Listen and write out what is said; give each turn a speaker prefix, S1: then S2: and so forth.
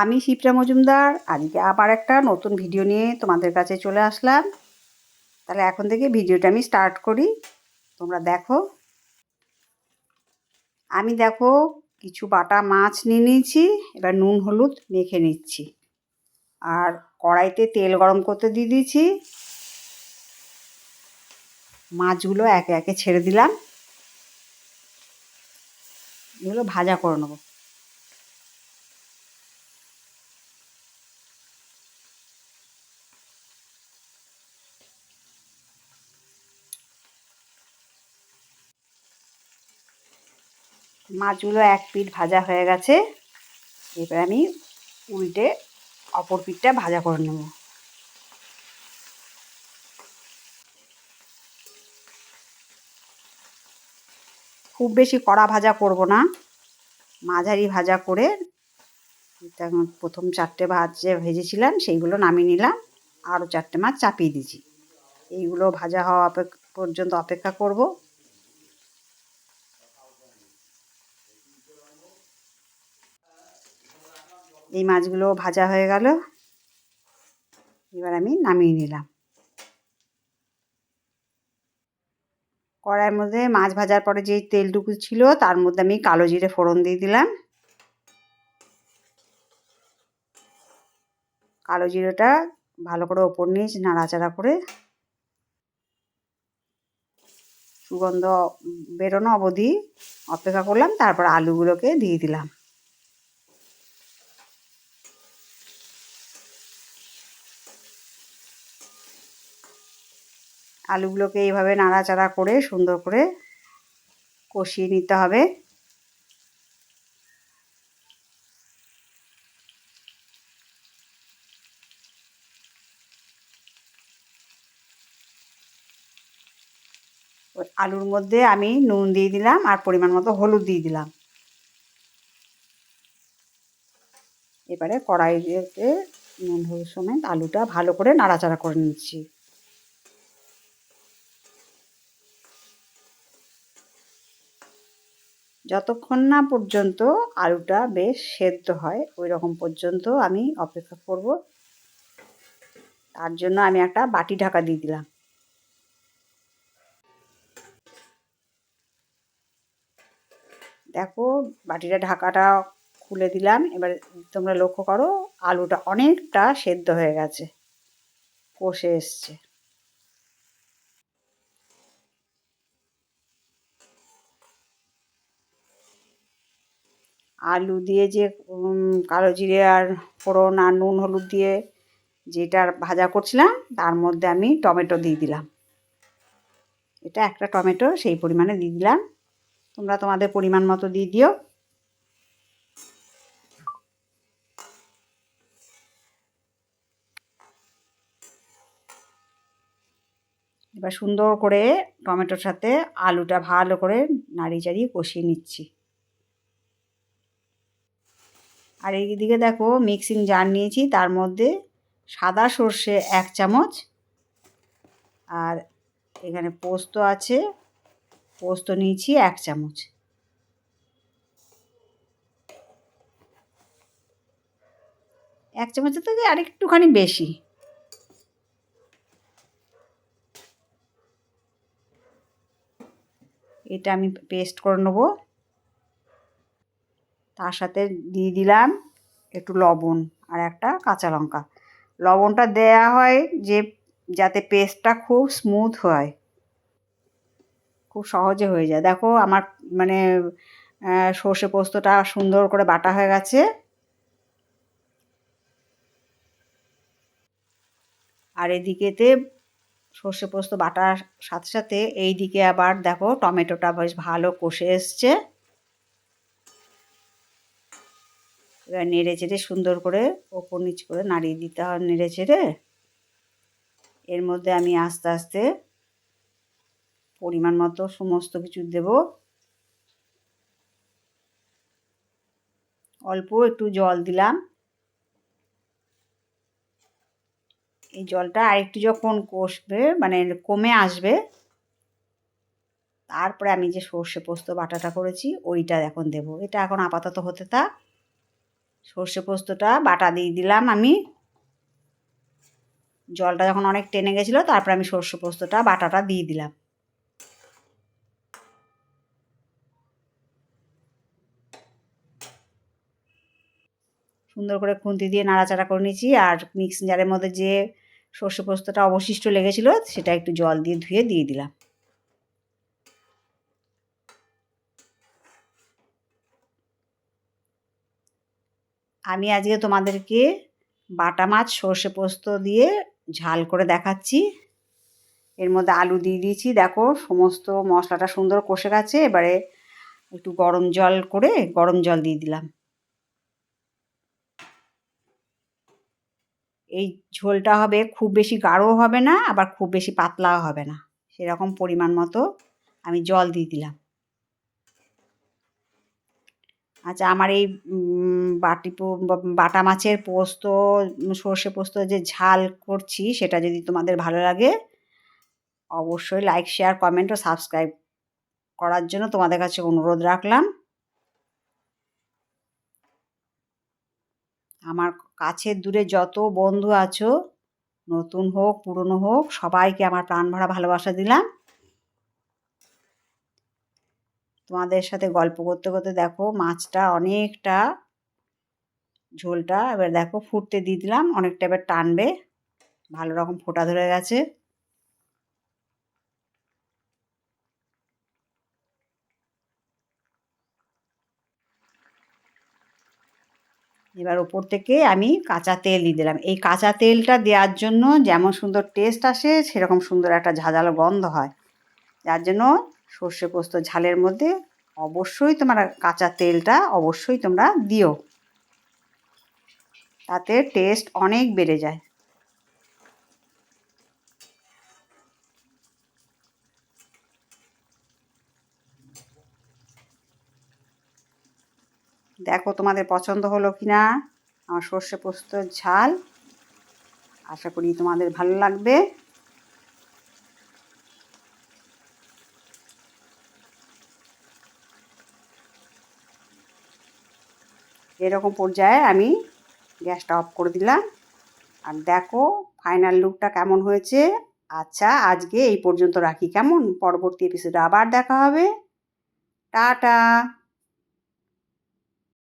S1: আমি শিপ্রা মজুমদার, আজকে আবার একটা নতুন ভিডিও নিয়ে তোমাদের কাছে চলে আসলাম। তাহলে এখন থেকে ভিডিওটা আমি স্টার্ট করি। তোমরা দেখো। আমি দেখো, কিছু বাটা মাছ নিয়ে নিয়েছি, এবার নুন, হলুদ মেখে নিচ্ছি। আর কড়াইতে তেল গরম করতে দিয়ে দিয়েছি। মাছগুলো একে একে ছেড়ে দিলাম। এগুলো ভাজা করে নেব। মাছগুলো এক পিঠ ভাজা হয়ে গেছে। এবার আমি উল্টে অপর পিঠটা ভাজা করে নেব। খুব বেশি কড়া ভাজা করব না। মাঝারি ভাজা করে প্রথম চারটে যে ভেজেছিলাম সেইগুলো নামিয়ে নিলাম। আরও চারটে মাছ চাপিয়ে দিয়েছি। এইগুলো ভাজা হওয়া পর্যন্ত অপেক্ষা করব। এই মাছগুলো ভাজা হয়ে গেল। এবার আমি নামিয়ে নিলাম। কড়াইয়ের মধ্যে মাছ ভাজার পরে যেই তেলটুকু ছিল, তার মধ্যে আমি কালো জিরে ফোড়ন দিয়ে দিলাম। কালো জিরেটা ভালো করে ওপর নিয়ে নাড়াচাড়া করে সুগন্ধ বেরোনো অবধি অপেক্ষা করলাম, তারপর আলুগুলোকে দিয়ে দিলাম। আলুগুলোকে এইভাবে নাড়াচাড়া করে সুন্দর করে কষিয়ে নিতে হবে। আলুর মধ্যে আমি নুন দিয়ে দিলাম আর পরিমাণ মতো হলুদ দিয়ে দিলাম। এবারে কড়াইতে নুন, হলুদ সমেত আলুটা ভালো করে নাড়াচাড়া করে নিচ্ছি। যতক্ষণ না পর্যন্ত আলুটা বেশ সেদ্ধ হয় ওই রকম পর্যন্ত আমি অপেক্ষা করব। তার জন্য আমি একটা বাটি ঢাকা দিয়ে দিলাম। দেখো, বাটিটা ঢাকাটা খুলে দিলাম। এবার তোমরা লক্ষ্য করো, আলুটা অনেকটা সেদ্ধ হয়ে গেছে, কষে এসছে। আলু দিয়ে যে কালো জিরে আর ফোড়ন আর নুন হলুদ দিয়ে যেটা ভাজা করছিলাম, তার মধ্যে আমি টমেটো দিয়ে দিলাম। এটা একটা টমেটো, সেই পরিমাণে দিয়ে দিলাম। তোমরা তোমাদের পরিমাণ মতো দিয়ে দিও। এবার সুন্দর করে টমেটোর সাথে আলুটা ভালো করে নাড়িয়ে চাড়িয়ে কষিয়ে নিচ্ছি। আর এইদিকে দেখো মিক্সিং জার নিয়েছি, তার মধ্যে সাদা সর্ষে এক চামচ। আর এখানে পোস্ত আছে, পোস্ত নিয়েছি এক চামচ। এক চামচের থেকে আরেকটুখানি বেশি। এটা আমি পেস্ট করে নেব। তার সাথে দিয়ে দিলাম একটু লবণ আর একটা কাঁচা লঙ্কা। লবণটা দেয়া হয় যে, যাতে পেস্টটা খুব স্মুথ হয়। খুব সহজে হয়ে যায়। দেখো আমার মানে সর্ষে পোস্তটা সুন্দর করে বাটা হয়ে গেছে। আর এদিকেতে সর্ষে পোস্ত বাটার সাথে সাথে এই দিকে আবার দেখো টমেটোটা বেশ ভালো কষে এসছে। এবার নেড়ে চেড়ে সুন্দর করে ওপর নিচ করে নাড়িয়ে দিতে হয় নেড়ে চেড়ে। এর মধ্যে আমি আস্তে আস্তে পরিমাণ মতো সমস্ত কিছু দেব। অল্প একটু জল দিলাম। এই জলটা আরেকটু যখন কষবে মানে কমে আসবে, তারপরে আমি যে সর্ষে পোস্ত বাটাটা করেছি, ওইটা এখন দেব। এটা এখন আপাতত হতে থাক। সর্ষে পোস্তটা বাটা দিয়ে দিলাম আমি। জলটা যখন অনেক টেনে গেছিল, তারপর আমি সর্ষে পোস্তটা বাটাটা দিয়ে দিলাম। সুন্দর করে খুন্তি দিয়ে নাড়াচাড়া করে নিয়েছি, আর মিক্সিং জারের মধ্যে যে সর্ষে পোস্তটা অবশিষ্ট লেগেছিলো, সেটা একটু জল দিয়ে ধুয়ে দিয়ে দিলাম। আমি আজকে তোমাদেরকে বাটা মাছ, সর্ষে পোস্ত দিয়ে ঝাল করে দেখাচ্ছি। এর মধ্যে আলু দিয়ে দিয়েছি। দেখো, সমস্ত মশলাটা সুন্দর কষে গেছে। এবারে একটু গরম জল করে গরম জল দিয়ে দিলাম। এই ঝোলটা হবে, খুব বেশি গাঢ়ও হবে না, আবার খুব বেশি পাতলাও হবে না। সেরকম পরিমাণ মতো আমি জল দিয়ে দিলাম। আচ্ছা আমার এই বাটি বাটা মাছের পোস্ত, সর্ষে পোস্ত যে ঝাল করছি, সেটা যদি তোমাদের ভালো লাগে, অবশ্যই লাইক শেয়ার কমেন্ট ও সাবস্ক্রাইব করার জন্য তোমাদের কাছে অনুরোধ রাখলাম। আমার কাছের দূরে যত বন্ধু আছো, নতুন হোক, পুরনো হোক, সবাইকে আমার প্রাণ ভরা ভালোবাসা দিলাম। তোমাদের সাথে গল্প করতে করতে দেখো মাছটা অনেকটা ঝোলটা এবার দেখো ফুটতে দিয়ে দিলাম, অনেকটা এবার টানবে। ভালো রকম ফোটা ধরে গেছে। এবার ওপর থেকে আমি কাঁচা তেল দিয়ে দিলাম। এই কাঁচা তেলটা দেওয়ার জন্য যেমন সুন্দর টেস্ট আসে, সেরকম সুন্দর একটা ঝাঁঝালো গন্ধ হয়। যার জন্য সর্ষে পোস্ত ঝালের মধ্যে অবশ্যই তোমার কাঁচা তেলটা অবশ্যই তোমরা দিও। তাতে টেস্ট অনেক বেড়ে যায়। দেখো তোমাদের পছন্দ হলো কি না আমার সর্ষে পোস্তর ঝাল। আশা করি তোমাদের ভালো লাগবে। এরকম পর্যায়ে আমি গ্যাসটা অফ করে দিলাম। আর দেখো, ফাইনাল লুকটা কেমন হয়েছে? আচ্ছা আজকে এই পর্যন্ত রাখি। কেমন? পরবর্তী এপিসোডে আবার দেখা হবে। টাটা!